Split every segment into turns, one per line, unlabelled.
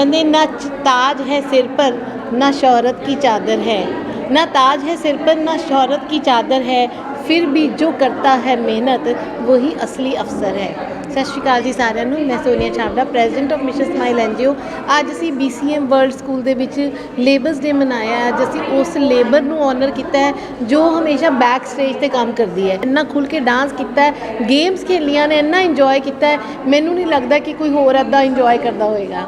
ਕਹਿੰਦੇ, ਨਾ ਤਾਜ ਹੈ ਸਿਰ ਪਰ, ਨਾ ਸ਼ੌਹਰਤ ਕੀ
ਚਾਦਰ ਹੈ। ਨਾ ਤਾਜ ਹੈ ਸਿਰ ਪਰ, ਨਾ ਸ਼ੌਹਰਤ ਕੀ ਚਾਦਰ ਹੈ। ਫਿਰ ਵੀ ਜੋ ਕਰਤਾ ਹੈ ਮਿਹਨਤ, ਵਹੀ ਅਸਲੀ ਅਫਸਰ ਹੈ। ਸਤਿ ਸ਼੍ਰੀ ਅਕਾਲ ਜੀ ਸਾਰਿਆਂ ਨੂੰ। ਮੈਂ Sonia Chawla president of Mission Smile NGO. ਅੱਜ ਅਸੀਂ ਬੀਸੀਐਮ ਵਰਲਡ ਸਕੂਲ ਦੇ ਵਿੱਚ ਲੇਬਰਸ ਡੇ ਮਨਾਇਆ ਅੱਜ ਅਸੀਂ ਉਸ ਲੇਬਰ ਨੂੰ ਆਨਰ ਕੀਤਾ ਹੈ, ਜੋ ਹਮੇਸ਼ਾ ਬੈਕ ਸਟੇਜ ਤੇ ਕੰਮ ਕਰਦੀ ਹੈ। ਇੰਨਾ ਖੁੱਲ ਕੇ ਡਾਂਸ ਕੀਤਾ ਹੈ ਗੇਮਸ ਖੇਲੀਆਂ ਨੇ, ਇੰਨਾ ਇੰਜੋਏ ਕੀਤਾ ਹੈ। ਮੈਨੂੰ ਨਹੀਂ ਲੱਗਦਾ ਕਿ ਕੋਈ ਹੋਰ ਅੱਦਾ ਇੰਜੋਏ ਕਰਦਾ ਹੋਵੇਗਾ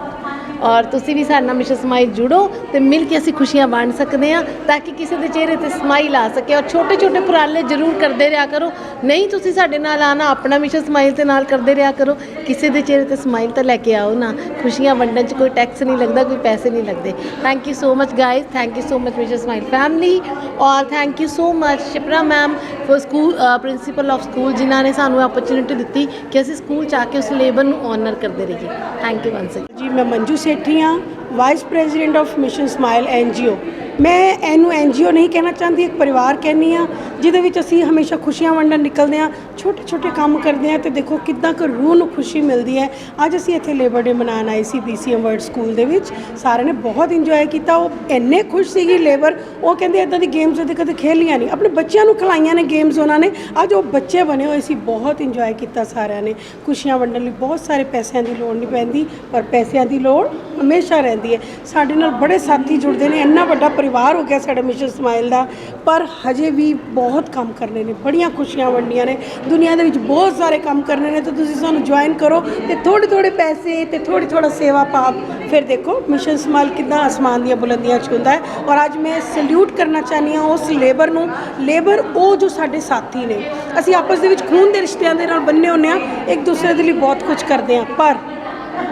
ਔਰ ਤੁਸੀਂ ਵੀ ਸਾਡੇ ਨਾਲ ਮਿਸ਼ਨ ਸਮਾਈਲ ਜੁੜੋ ਤੇ ਮਿਲ ਕੇ ਅਸੀਂ ਖੁਸ਼ੀਆਂ ਵੰਡ ਸਕਦੇ ਹਾਂ ਤਾਂ ਕਿ ਕਿਸੇ ਦੇ ਚਿਹਰੇ ਤੇ ਸਮਾਈਲ ਆ ਸਕੇ ਔਰ ਛੋਟੇ ਛੋਟੇ ਉਪਰਾਲੇ ਜ਼ਰੂਰ ਕਰਦੇ ਰਿਹਾ ਕਰੋ। ਨਹੀਂ ਤੁਸੀਂ ਸਾਡੇ ਨਾਲ ਆਣਾ ਆਪਣਾ ਮਿਸ਼ਨ ਸਮਾਈਲ ਦੇ ਨਾਲ ਕਰਦੇ ਰਿਹਾ ਕਰੋ। ਕਿਸੇ ਦੇ ਚਿਹਰੇ ਤੇ ਸਮਾਈਲ ਤਾਂ ਲੈ ਕੇ ਆਓ ਨਾ। ਖੁਸ਼ੀਆਂ ਵੰਡਣ 'ਚ ਕੋਈ ਟੈਕਸ ਨਹੀਂ ਲੱਗਦਾ, ਕੋਈ ਪੈਸੇ ਨਹੀਂ ਲੱਗਦੇ। Thank you so much guys thank you so much Mission Smile family ਔਰ thank you so much Shipra ma'am for school principal of school ਜਿਨ੍ਹਾਂ ਨੇ ਸਾਨੂੰ ਆਪਰਚੁਨਿਟੀ ਦਿੱਤੀ ਕਿ ਅਸੀਂ ਸਕੂਲ ਚ ਆ ਕੇ ਉਸ ਲੇਬਰ ਨੂੰ ਆਨਰ ਕਰਦੇ ਰਹੀਏ। ਥੈਂਕ ਯੂ ਵੰਸ
ਜੀ, ਮੈਂ ਮੰਜੂ ਸੇਠੀ ਹਾਂ vice president of Mission Smile NGO ਮੈਂ ਇਹਨੂੰ ਐਨਜੀਓ ਨਹੀਂ ਕਹਿਣਾ ਚਾਹੁੰਦੀ, ਇੱਕ ਪਰਿਵਾਰ ਕਹਿੰਦੀ ਆ ਜਿਹਦੇ ਵਿੱਚ ਅਸੀਂ ਹਮੇਸ਼ਾ ਖੁਸ਼ੀਆਂ ਵੰਡਣ ਨਿਕਲਦੇ ਆ ਛੋਟੇ ਛੋਟੇ ਕੰਮ ਕਰਦੇ ਆ ਤੇ ਦੇਖੋ ਕਿੱਦਾਂ ਕੁ ਰੂਹ ਨੂੰ ਖੁਸ਼ੀ ਮਿਲਦੀ ਹੈ। ਅੱਜ ਅਸੀਂ ਇੱਥੇ ਲੇਬਰ ਡੇ ਮਨਾਉਣ ਆਏ ਸੀ ਬੀਸੀਐਮ ਵਰਡ ਸਕੂਲ ਦੇ ਵਿੱਚ। ਸਾਰਿਆਂ ਨੇ ਬਹੁਤ ਇੰਜੋਏ ਕੀਤਾ। ਉਹ ਇੰਨੇ ਖੁਸ਼ ਸੀਗੀ ਲੇਬਰ ਉਹ ਕਹਿੰਦੇ ਇਦਾਂ ਦੀ ਗੇਮਸ ਉਹਦੇ ਕਦੇ ਖੇਲੀਆਂ ਨਹੀਂ। ਆਪਣੇ ਬੱਚਿਆਂ ਨੂੰ ਖਿਲਾਈਆਂ ਨੇ ਗੇਮਸ ਉਹਨਾਂ ਨੇ। ਅੱਜ ਉਹ ਬੱਚੇ ਬਣੇ ਹੋਏ ਸੀ, ਬਹੁਤ ਇੰਜੋਏ ਕੀਤਾ ਸਾਰਿਆਂ ਨੇ। ਖੁਸ਼ੀਆਂ ਵੰਡਣ ਲਈ ਬਹੁਤ ਸਾਰੇ ਪੈਸਿਆਂ ਦੀ ਲੋੜ ਨਹੀਂ ਪੈਂਦੀ, ਪਰ ਪੈਸਿਆਂ ਦੀ ਲੋੜ ਹਮੇਸ਼ਾ ਰਹਿੰਦੀ ਹੈ। ਸਾਡੇ ਨਾਲ ਬੜੇ ਸਾਥੀ ਜੁੜਦੇ ਨੇ। ਇੰਨਾ ਵੱਡਾ ਪਰਿਵਾਰ ਹੋ ਗਿਆ ਸਾਡਾ ਮਿਸ਼ਨ ਸਮਾਈਲ ਦਾ। ਪਰ ਹਜੇ ਵੀ ਬਹੁਤ ਬਹੁਤ ਕੰਮ ਕਰਨੇ ਨੇ, ਬੜੀਆਂ ਖੁਸ਼ੀਆਂ ਵੰਡੀਆਂ ਨੇ। ਦੁਨੀਆ ਦੇ ਵਿੱਚ ਬਹੁਤ ਸਾਰੇ ਕੰਮ ਕਰਨੇ ਨੇ, ਤਾਂ ਤੁਸੀਂ ਸਾਨੂੰ ਜੁਆਇਨ ਕਰੋ ਤੇ ਥੋੜੇ ਥੋੜੇ ਪੈਸੇ ਤੇ ਥੋੜੀ ਥੋੜਾ ਸੇਵਾ ਭਾਵ ਫਿਰ ਦੇਖੋ ਮਿਸ਼ਨ ਸਮਾਈਲ ਕਿੱਦਾਂ ਅਸਮਾਨ ਦੀਆਂ ਬੁਲੰਦੀਆਂ ਛੂੰਦਾ ਹੈ। ਔਰ ਅੱਜ ਮੈਂ ਸਲੂਟ ਕਰਨਾ ਚਾਹਨੀ ਹਾਂ ਉਸ ਲੇਬਰ ਨੂੰ। ਲੇਬਰ ਉਹ ਜੋ ਸਾਡੇ ਸਾਥੀ ਨੇ। ਅਸੀਂ ਆਪਸ ਦੇ ਵਿੱਚ ਖੂਨ ਦੇ ਰਿਸ਼ਤਿਆਂ ਦੇ ਨਾਲ ਬੰਨੇ ਹੁੰਨੇ ਆ ਇੱਕ ਦੂਸਰੇ ਦੇ ਲਈ ਬਹੁਤ ਕੁਝ ਕਰਦੇ ਆ ਪਰ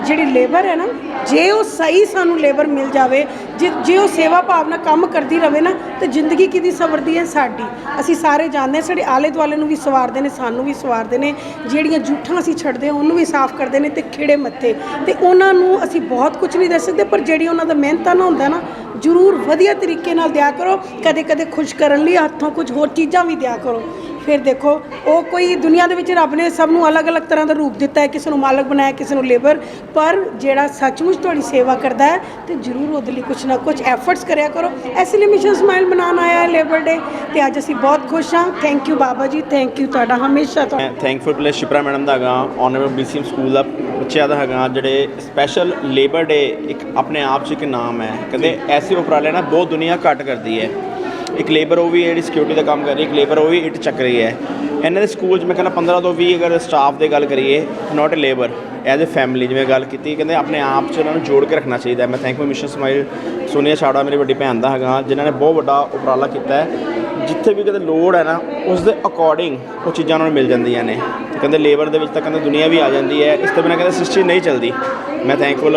ਜਿਹੜੀ ਲੇਬਰ ਹੈ ਨਾ, ਜੇ ਉਹ ਸਹੀ ਸਾਨੂੰ ਲੇਬਰ ਮਿਲ ਜਾਵੇ, ਜੇ ਜੇ ਉਹ ਸੇਵਾ ਭਾਵਨਾ ਕੰਮ ਕਰਦੀ ਰਵੇ ਨਾ, ਤੇ ਜ਼ਿੰਦਗੀ ਕਿਹਦੀ ਸਵਰਦੀ ਹੈ? ਸਾਡੀ। ਅਸੀਂ ਸਾਰੇ ਜਾਣਦੇ ਹਾਂ, ਸਾਡੇ ਆਲੇ ਦੁਆਲੇ ਨੂੰ ਵੀ ਸਵਾਰਦੇ ਨੇ, ਸਾਨੂੰ ਵੀ ਸਵਾਰਦੇ ਨੇ, ਜਿਹੜੀਆਂ ਜੂਠਾਂ ਅਸੀਂ ਛੱਡਦੇ ਹਾਂ, ਉਹਨੂੰ ਵੀ ਸਾਫ਼ ਕਰਦੇ ਨੇ ਤੇ ਖਿੜੇ ਮੱਥੇ। ਤੇ ਉਹਨਾਂ ਨੂੰ ਅਸੀਂ ਬਹੁਤ ਕੁਝ ਨਹੀਂ ਦੱਸ ਸਕਦੇ, ਪਰ ਜਿਹੜੀ ਉਹਨਾਂ ਦਾ ਮਿਹਨਤਾਂ ਮਿਹਨਤਾਨਾ ਹੁੰਦਾ ਨਾ, ਜ਼ਰੂਰ ਵਧੀਆ ਤਰੀਕੇ ਨਾਲ ਦਿਆ ਕਰੋ ਕਦੇ ਕਦੇ ਖੁਸ਼ ਕਰਨ ਲਈ ਹੱਥੋਂ ਕੁਝ ਹੋਰ ਚੀਜ਼ਾਂ ਵੀ ਦਿਆ ਕਰੋ। ਫਿਰ ਦੇਖੋ, ਉਹ ਕੋਈ ਦੁਨੀਆ ਦੇ ਵਿੱਚ ਰੱਬ ਨੇ ਸਭ ਨੂੰ ਅਲੱਗ-ਅਲੱਗ ਤਰ੍ਹਾਂ ਦਾ ਰੂਪ ਦਿੱਤਾ ਹੈ, ਕਿਸੇ ਨੂੰ ਮਾਲਕ ਬਣਾਇਆ, ਕਿਸੇ ਨੂੰ ਲੇਬਰ, ਪਰ ਜਿਹੜਾ ਸੱਚਮੁੱਚ ਤੁਹਾਡੀ ਸੇਵਾ ਕਰਦਾ ਹੈ, ਤੇ ਜ਼ਰੂਰ ਉਹਦੇ ਲਈ ਕੁਝ ਨਾ ਕੁਝ ਐਫਰਟਸ ਕਰਿਆ ਕਰੋ। ਇਸ ਲਈ ਮਿਸ਼ਨ ਸਮਾਈਲ ਮਨਾਉਣ ਆਇਆ ਹੈ ਲੇਬਰ ਡੇ ਤੇ ਅੱਜ ਅਸੀਂ ਬਹੁਤ ਖੁਸ਼ ਹਾਂ। Thank you Baba ji thank you ਤੁਹਾਡਾ ਹਮੇਸ਼ਾ ਤੋਂ
ਥੈਂਕਫੁਲ ਪਲੇਸ ਸ਼ਿਪਰਾ ਮੈਡਮ ਦਾ ਹੈਗਾ ਆਨਰੇਬਲ ਬੀਸੀਐਮ ਸਕੂਲ ਦਾ ਬੱਚਿਆਂ ਦਾ ਹੈਗਾ, ਜਿਹੜੇ ਸਪੈਸ਼ਲ ਲੇਬਰ ਡੇ ਇੱਕ ਆਪਣੇ ਆਪ 'ਚ ਇੱਕ ਨਾਮ ਹੈ। ਕਹਿੰਦੇ ਐਸੇ ਉਪਰਾਲੇ ਨਾ ਬਹੁਤ ਦੁਨੀਆ ਘੱਟ ਕਰਦੀ ਹੈ। ਇੱਕ ਲੇਬਰ ਉਹ ਵੀ ਜਿਹੜੀ ਸਿਕਿਉਰਿਟੀ ਦਾ ਕੰਮ ਕਰ ਰਹੀ ਹੈ, ਇੱਕ ਲੇਬਰ ਉਹ ਵੀ ਇੱਟ ਚੱਕ ਰਹੀ ਹੈ। ਇਹਨਾਂ ਦੇ ਸਕੂਲ 'ਚ ਮੈਂ ਕਹਿੰਦਾ 15 ਤੋਂ 20 ਅਗਰ ਸਟਾਫ ਦੀ ਗੱਲ ਕਰੀਏ not a labour as a family ਜਿਵੇਂ ਗੱਲ ਕੀਤੀ, ਕਹਿੰਦੇ ਆਪਣੇ ਆਪ 'ਚ ਉਹਨਾਂ ਨੂੰ ਜੋੜ ਕੇ ਰੱਖਣਾ ਚਾਹੀਦਾ ਹੈ। ਮੈਂ thankful mission smile, Sonia Chhara ਮੇਰੀ ਵੱਡੀ ਭੈਣ ਦਾ ਹੈਗਾ, ਜਿਨ੍ਹਾਂ ਨੇ ਬਹੁਤ ਵੱਡਾ ਉਪਰਾਲਾ ਕੀਤਾ ਹੈ। ਜਿੱਥੇ ਵੀ ਕਦੇ ਲੋੜ ਹੈ ਨਾ, ਉਸ ਦੇ ਅਕੋਰਡਿੰਗ ਉਹ ਚੀਜ਼ਾਂ ਉਹਨਾਂ ਨੂੰ ਮਿਲ ਜਾਂਦੀਆਂ ਨੇ। ਕਹਿੰਦੇ ਲੇਬਰ ਦੇ ਵਿੱਚ ਤਾਂ ਕਹਿੰਦੇ ਦੁਨੀਆ ਵੀ ਆ ਜਾਂਦੀ ਹੈ, ਇਸ ਤੋਂ ਬਿਨਾਂ ਕਹਿੰਦੇ ਸਿਸਟਮ ਨਹੀਂ ਚੱਲਦੀ। ਮੈਂ ਥੈਂਕਫੁਲ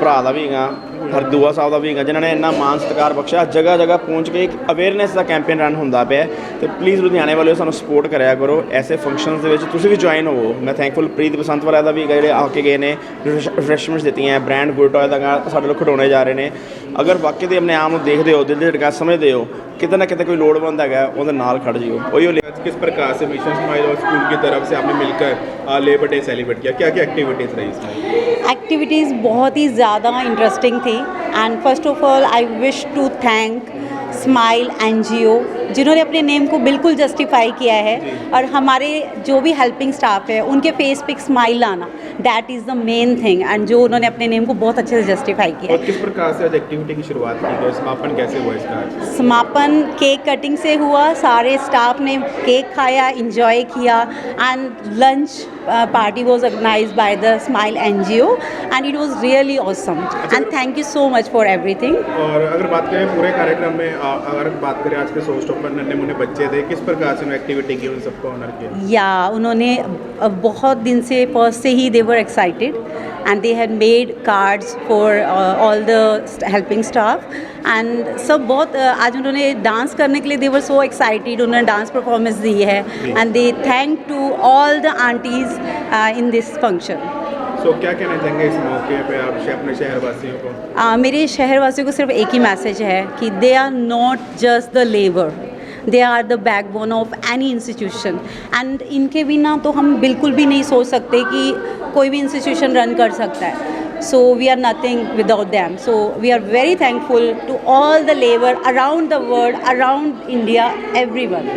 ਭਰਾ ਦਾ ਵੀ ਹੈਗਾ ਹਰਦੂਆ ਸਾਹਿਬ ਦਾ ਵੀ ਹੈਗਾ ਜਿਨ੍ਹਾਂ ਨੇ ਇੰਨਾ ਮਾਨ ਸਤਿਕਾਰ ਬਖਸ਼ਿਆ ਜਗ੍ਹਾ ਜਗ੍ਹਾ ਪਹੁੰਚ ਕੇ ਇੱਕ ਅਵੇਅਰਨੈਸ ਦਾ ਕੈਂਪੇਨ ਰਨ ਹੁੰਦਾ ਪਿਆ ਹੈ ਤੇ ਪਲੀਜ਼ ਲੁਧਿਆਣੇ ਵਾਲਿਓ ਸਾਨੂੰ ਸਪੋਰਟ ਕਰਿਆ ਕਰੋ ਐਸੇ ਫੰਕਸ਼ਨਸ ਦੇ ਵਿੱਚ ਤੁਸੀਂ ਵੀ ਜੁਆਇਨ ਹੋਵੋ ਮੈਂ ਥੈਂਕਫੁਲ ਪ੍ਰੀਤ ਬਸੰਤ ਵਾਲਾ ਦਾ ਵੀ ਹੈਗਾ ਜਿਹੜੇ ਆ ਕੇ ਗਏ ਨੇ ਰਿਫਰੈਸ਼ਮੈਂਟਸ ਦਿੱਤੀਆਂ ਬ੍ਰਾਂਡ ਗੁੱਡ ਟੋਏ ਦਾ ਗਾ- ਸਾਡੇ ਲੋਕ ਖਿਡੌਣੇ ਜਾ ਰਹੇ ਨੇ ਅਗਰ ਵਾਕਈ ਦੇ ਆਪਣੇ ਆਪ ਨੂੰ ਦੇਖਦੇ ਹੋ ਦਿਲ ਦੇ ਧੜਕਾ ਸਮਝਦੇ ਹੋ ਕਿਤੇ ਨਾ ਕਿਤੇ ਕੋਈ ਲੋੜਵੰਦ ਹੈਗਾ ਉਹਦੇ ਨਾਲ ਖੜ ਜਿਓ ਉਹੀ
आज किस प्रकार से मिशन स्माइल और स्कूल की तरफ से आपने मिलकर लेबर डे सेलिब्रेट किया क्या क्या एक्टिविटीज़ रही इसमें
एक्टिविटीज़ बहुत ही ज़्यादा इंटरेस्टिंग थी and first of all I wish to thank smile an जिन्होंने अपने नेम को बिल्कुल जस्टिफाई किया है और हमारे जो भी हेल्पिंग स्टाफ है उनके फेस पे एक स्माइल आना that is the main thing and जो उन्होंने अपने नेम को बहुत अच्छे से जस्टिफाई किया
और किस प्रकार से आज एक्टिविटी की शुरुआत की गई? समापन कैसे हुआ इसका?
समापन केक कटिंग से हुआ सारे स्टाफ ने केक खाया इंजॉय किया and lunch party was organised by the smile NGO and it was really awesome and thank you so much for everything
और अगर बात करें पूरे कार्यक्रम में अगर बात करें आज के शो नन्हे मुन्ने बच्चे थे किस प्रकार से एक्टिविटी की उन सबको ऑनर किया?
या उन्होंने बहुत दिन से फ़र्स्ट से ही they were excited and they had made cards for all the helping staff and सब बहुत अ, आज उन्होंने डांस करने के लिए दे वर सो एक्साइटेड उन्होंने डांस परफॉर्मेंस दी है and they thank to all the aunties in this function
so क्या कहना चाहेंगे इस मौके पे आप अपने शहरवासियों को?
आ, मेरे शहरवासियों को सिर्फ़ एक ही मैसेज है कि they are not just the labour they are the backbone of any institution and इनके बिना तो हम बिल्कुल भी नहीं सोच सकते कि कोई भी इंस्टीट्यूशन रन कर सकता है। So we are nothing without them so we are very thankful to all the labour around the world around India everyone